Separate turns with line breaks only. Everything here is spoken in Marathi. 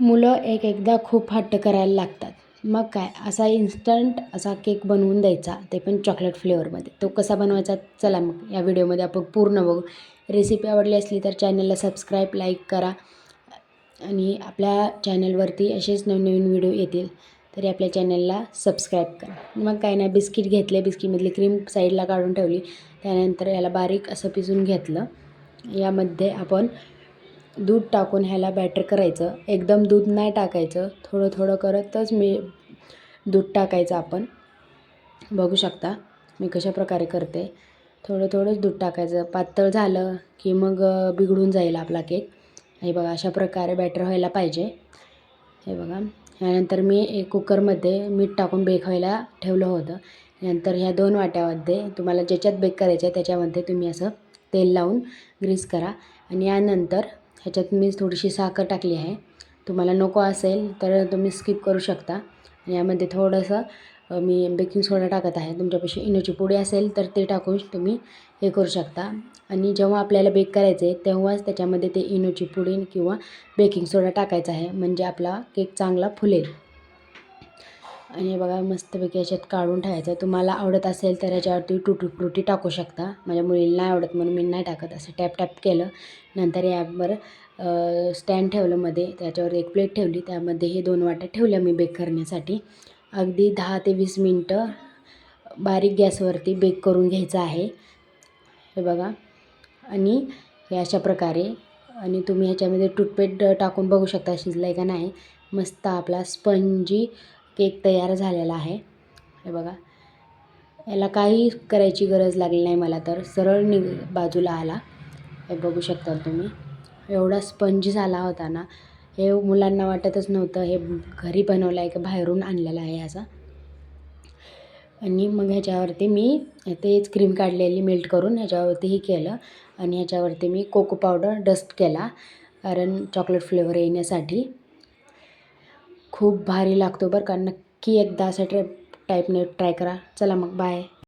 मुलं एक एकदा खूप हट्ट करायला लागतात. मग काय? असा इन्स्टंट असा केक बनवून द्यायचा. ते पण चॉकलेट फ्लेवरमध्ये तो कसा बनवायचा? चला मग या व्हिडिओमध्ये आपण पूर्ण बघू. रेसिपी आवडली असली तर चॅनलला सबस्क्राईब लाईक करा. आणि आपल्या चॅनलवरती असेच नवनवीन व्हिडिओ येतील. तरी आपल्या चॅनलला सबस्क्राईब करा. मग काय नाही बिस्किट घेतले. बिस्किटमधली क्रीम साईडला काढून ठेवली. त्यानंतर याला बारीक असं पिसून घेतलं. यामध्ये आपण दूध टाकून ह्याला बॅटर करायचं. एकदम दूध नाही टाकायचं. थोडं थोडं करतच मी दूध टाकायचं आपण. बघू शकता मी कशा प्रकारे करते. थोडं थोडंच दूध टाकायचं. पातळ झालं की मग बिघडून जाईल आपला केक हे बघा अशा प्रकारे बॅटर व्हायला पाहिजे. हे बघा. ह्यानंतर मी एक कुकरमध्ये मीठ टाकून बेक व्हायला ठेवलं होतं. नंतर ह्या दोन वाट्यामध्ये तुम्हाला ज्याच्यात बेक करायचं आहे त्याच्यामध्ये तुम्ही असं तेल लावून ग्रीस करा. आणि यानंतर ह्याच्यात मी थोडीशी साखर टाकली आहे. तुम्हाला नको असेल तर तुम्ही स्किप करू शकता. आणि यामध्ये थोडंसं मी बेकिंग सोडा टाकत आहे. तुमच्यापाशी इनोची पुडी असेल तर ते टाकून तुम्ही हे करू शकता. आणि जेव्हा आपल्याला बेक करायचं आहे तेव्हाच त्याच्यामध्ये ते इनोची पुडी किंवा बेकिंग सोडा टाकायचा आहे. म्हणजे आपला केक चांगला फुलेल. आणि हे बघा मस्तपैकी याच्यात काढून ठेवायचं. तुम्हाला आवडत असेल तर याच्यावरती टुटी फ्रुटी टाकू शकता. माझ्या मुलीला नाही आवडत म्हणून मी नाही टाकत. असं टॅप टॅप केलं. नंतर यावर स्टँड ठेवलं मध्ये. त्याच्यावर एक प्लेट ठेवली. त्यामध्ये हे दोन वाट्या ठेवल्या मी बेक करण्यासाठी. अगदी दहा ते वीस मिनटं बारीक गॅसवरती बेक करून घ्यायचं आहे. हे बघा. आणि हे अशा प्रकारे. आणि तुम्ही ह्याच्यामध्ये टूथपेट टाकून बघू शकता. शिजला आहे का नाही. मस्त आपला स्पंजी केक तयार झालेला आहे. हे बघा. याला काही करायची गरज लागली नाही मला तर. सरळ नि बाजूला आला. हे बघू शकता तुम्ही. एवढा स्पंज झाला होता ना. हे मुलांना वाटतच नव्हतं. हे घरी बनवलं आहे का बाहेरून आणलेलं आहे असा. आणि मग ह्याच्यावरती मी तेच क्रीम काढलेली मेल्ट करून ह्याच्यावरतीही केलं. आणि ह्याच्यावरती मी कोको पावडर डस्ट केला. कारण चॉकलेट फ्लेवर येण्यासाठी. खूप भारी लागतो बरं का. नक्की एकदा असं ट्राय टाईपने ट्राय करा. चला मग बाय